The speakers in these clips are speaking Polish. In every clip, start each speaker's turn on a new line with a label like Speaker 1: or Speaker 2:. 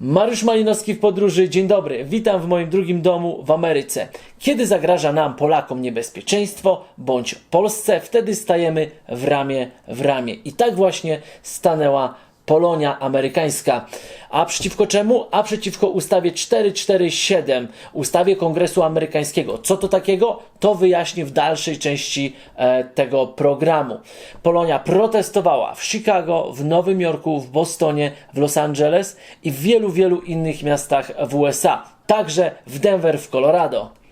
Speaker 1: Mariusz Malinowski w podróży. Dzień dobry. Witam w moim drugim domu w Ameryce. Kiedy zagraża nam, Polakom, niebezpieczeństwo, bądź Polsce, wtedy stajemy w ramię w ramię. I tak właśnie stanęła Polonia amerykańska. A przeciwko czemu? A przeciwko ustawie 447, ustawie Kongresu Amerykańskiego. Co to takiego? To wyjaśnię w dalszej części e, tego programu. Polonia protestowała w Chicago, w Nowym Jorku, w Bostonie, w Los Angeles i w wielu, wielu innych miastach w USA. Także w Denver w Colorado.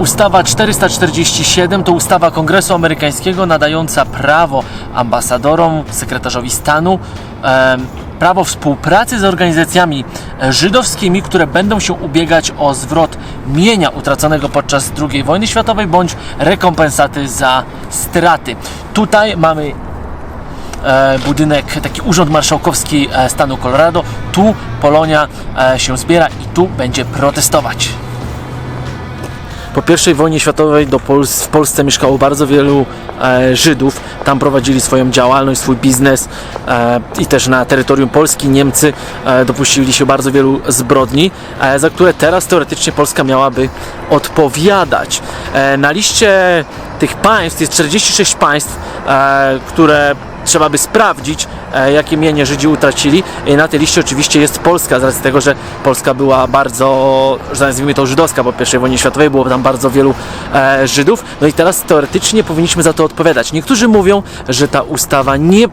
Speaker 1: Ustawa 447 to ustawa Kongresu Amerykańskiego nadająca prawo ambasadorom, sekretarzowi stanu, em, prawo współpracy z organizacjami e, żydowskimi, które będą się ubiegać o zwrot mienia utraconego podczas II wojny światowej bądź rekompensaty za straty. Tutaj mamy e, budynek, taki urząd marszałkowski e, stanu Colorado. Tu Polonia e, się zbiera i tu będzie protestować. Po I wojnie światowej do Pols- w Polsce mieszkało bardzo wielu e, Żydów. Tam prowadzili swoją działalność, swój biznes e, i też na terytorium Polski Niemcy e, dopuścili się bardzo wielu zbrodni, e, za które teraz teoretycznie Polska miałaby odpowiadać. E, na liście tych państw jest 46 państw, e, które trzeba by sprawdzić, e, jakie mienie Żydzi utracili. I na tej liście oczywiście jest Polska, z racji tego, że Polska była bardzo, że nazwijmy to żydowska, bo w I wojnie światowej było tam bardzo wielu e, Żydów. No i teraz teoretycznie powinniśmy za to odpowiadać. Niektórzy mówią, że ta ustawa nie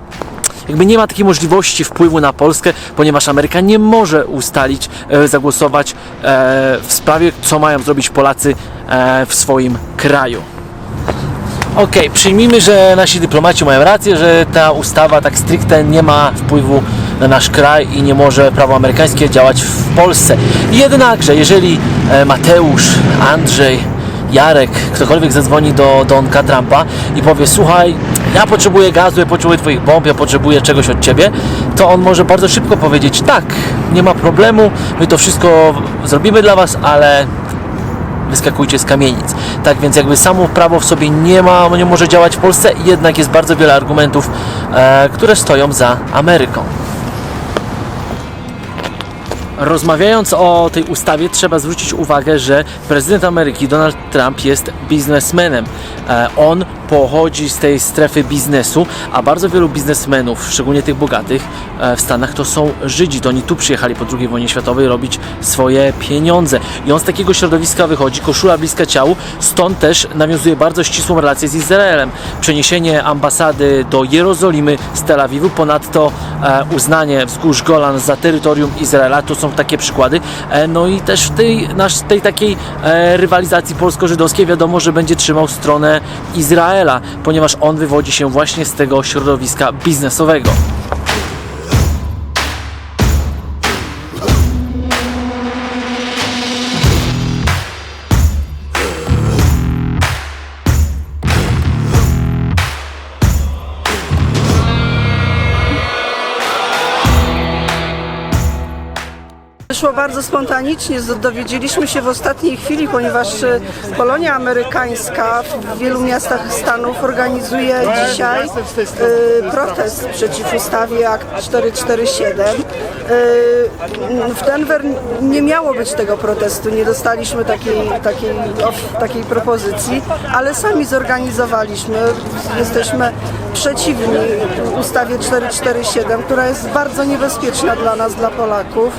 Speaker 1: jakby nie ma takiej możliwości wpływu na Polskę, ponieważ Ameryka nie może ustalić, e, zagłosować e, w sprawie, co mają zrobić Polacy e, w swoim kraju. Okej, przyjmijmy, że nasi dyplomaci mają rację, że ta ustawa tak stricte nie ma wpływu na nasz kraj i nie może prawo amerykańskie działać w Polsce. Jednakże, jeżeli e, Mateusz, Andrzej, Jarek, ktokolwiek zadzwoni do Donka Trumpa i powie słuchaj, ja potrzebuję gazu, ja potrzebuję twoich bomb, ja potrzebuję czegoś od ciebie, to on może bardzo szybko powiedzieć tak, nie ma problemu, my to wszystko zrobimy dla was, ale wyskakujcie z kamienic. Tak więc jakby samo prawo w sobie nie ma, nie może działać w Polsce, jednak jest bardzo wiele argumentów, e, które stoją za Ameryką. Rozmawiając o tej ustawie, trzeba zwrócić uwagę, że prezydent Ameryki Donald Trump jest biznesmenem. E, On pochodzi z tej strefy biznesu, a bardzo wielu biznesmenów, szczególnie tych bogatych e, w Stanach, to są Żydzi. To oni tu przyjechali po II wojnie światowej robić swoje pieniądze. I on z takiego środowiska wychodzi, koszula bliska ciału, stąd też nawiązuje bardzo ścisłą relację z Izraelem. Przeniesienie ambasady do Jerozolimy z Tel Awiwu, ponadto e, uznanie wzgórz Golan za terytorium Izraela, to są takie przykłady. E, no i też w tej, nasz, tej takiej e, rywalizacji polsko-żydowskiej wiadomo, że będzie trzymał stronę Izraela, ponieważ on wywodzi się właśnie z tego środowiska biznesowego.
Speaker 2: Wyszło bardzo spontanicznie, dowiedzieliśmy się w ostatniej chwili, ponieważ e, Polonia Amerykańska w wielu miastach Stanów organizuje dzisiaj e, protest przeciw ustawie Akt 447. E, w Denver nie miało być tego protestu, nie dostaliśmy takiej, takiej, takiej propozycji, ale sami zorganizowaliśmy. Jesteśmy przeciwni ustawie 447, która jest bardzo niebezpieczna dla nas, dla Polaków.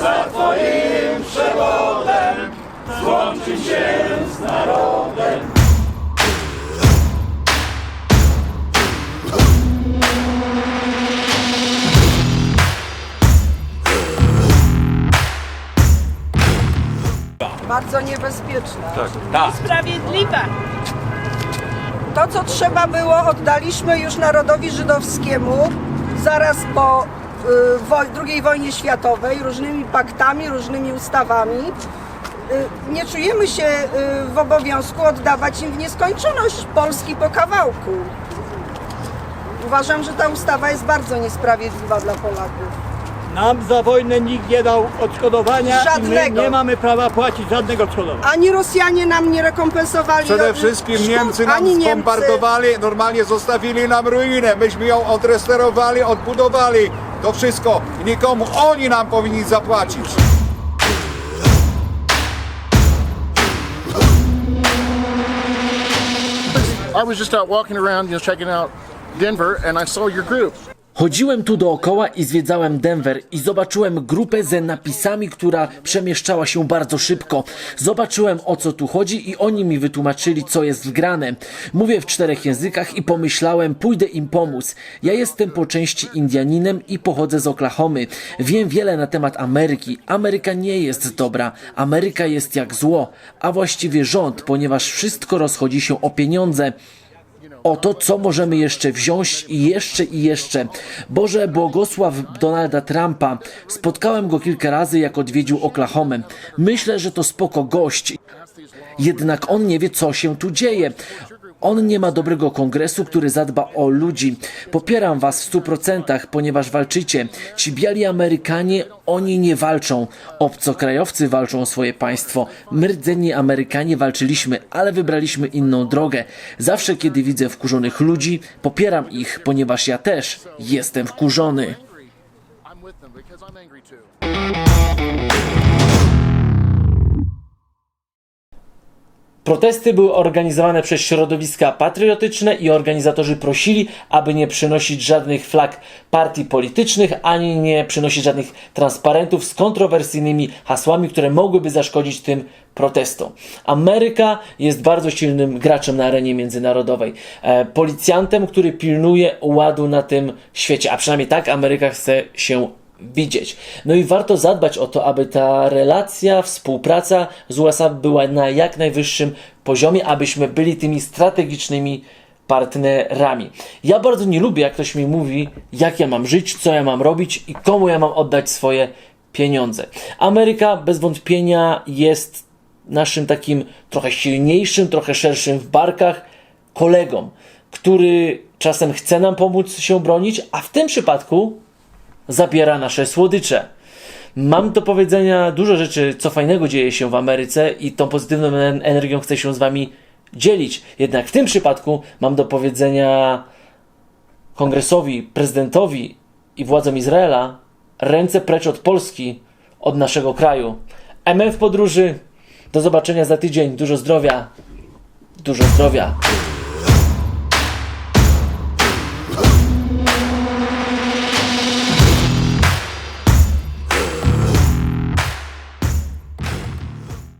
Speaker 3: za Twoim przewodem złączy się z narodem.
Speaker 2: Bardzo niebezpieczna.
Speaker 3: Tak, tak.
Speaker 4: Sprawiedliwa.
Speaker 2: To, co trzeba było, oddaliśmy już narodowi żydowskiemu zaraz po II wojnie światowej, różnymi paktami, różnymi ustawami. Y, nie czujemy się y, w obowiązku oddawać im w nieskończoność Polski po kawałku. Uważam, że ta ustawa jest bardzo niesprawiedliwa dla Polaków.
Speaker 5: Nam za wojnę nikt nie dał odszkodowania i
Speaker 2: Żadnego.
Speaker 5: my nie mamy prawa płacić żadnego odszkodowania.
Speaker 2: Ani Rosjanie nam nie rekompensowali
Speaker 6: Przede
Speaker 2: od-
Speaker 6: wszystkim
Speaker 2: szkód,
Speaker 6: Niemcy nam
Speaker 2: ani Niemcy.
Speaker 6: zbombardowali, normalnie zostawili nam ruinę. Myśmy ją odrestaurowali, odbudowali. To wszystko nikomu oni nam powinni zapłacić.
Speaker 7: I was just out walking around, you know, checking out Denver, and I saw your group.
Speaker 1: Chodziłem tu dookoła i zwiedzałem Denver i zobaczyłem grupę z napisami, która przemieszczała się bardzo szybko. Zobaczyłem o co tu chodzi i oni mi wytłumaczyli co jest grane. Mówię w czterech językach i pomyślałem pójdę im pomóc. Ja jestem po części Indianinem i pochodzę z Oklahomy. Wiem wiele na temat Ameryki. Ameryka nie jest dobra. Ameryka jest jak zło, a właściwie rząd, ponieważ wszystko rozchodzi się o pieniądze o to, co możemy jeszcze wziąć i jeszcze i jeszcze. Boże, błogosław Donalda Trumpa. Spotkałem go kilka razy, jak odwiedził Oklahomę. Myślę, że to spoko gość. Jednak on nie wie, co się tu dzieje. On nie ma dobrego kongresu, który zadba o ludzi. Popieram was w stu procentach, ponieważ walczycie. Ci biali Amerykanie, oni nie walczą. Obcokrajowcy walczą o swoje państwo. My, rdzenni Amerykanie, walczyliśmy, ale wybraliśmy inną drogę. Zawsze, kiedy widzę wkurzonych ludzi, popieram ich, ponieważ ja też jestem wkurzony. Protesty były organizowane przez środowiska patriotyczne i organizatorzy prosili, aby nie przynosić żadnych flag partii politycznych, ani nie przynosić żadnych transparentów z kontrowersyjnymi hasłami, które mogłyby zaszkodzić tym protestom. Ameryka jest bardzo silnym graczem na arenie międzynarodowej. E, policjantem, który pilnuje ładu na tym świecie, a przynajmniej tak Ameryka chce się widzieć. No i warto zadbać o to, aby ta relacja, współpraca z USA była na jak najwyższym poziomie, abyśmy byli tymi strategicznymi partnerami. Ja bardzo nie lubię, jak ktoś mi mówi, jak ja mam żyć, co ja mam robić i komu ja mam oddać swoje pieniądze. Ameryka bez wątpienia jest naszym takim trochę silniejszym, trochę szerszym w barkach kolegą, który czasem chce nam pomóc się bronić, a w tym przypadku zabiera nasze słodycze. Mam do powiedzenia dużo rzeczy, co fajnego dzieje się w Ameryce i tą pozytywną en- energią chcę się z Wami dzielić. Jednak w tym przypadku mam do powiedzenia kongresowi, prezydentowi i władzom Izraela ręce precz od Polski, od naszego kraju. MF podróży. Do zobaczenia za tydzień. Dużo zdrowia. Dużo zdrowia.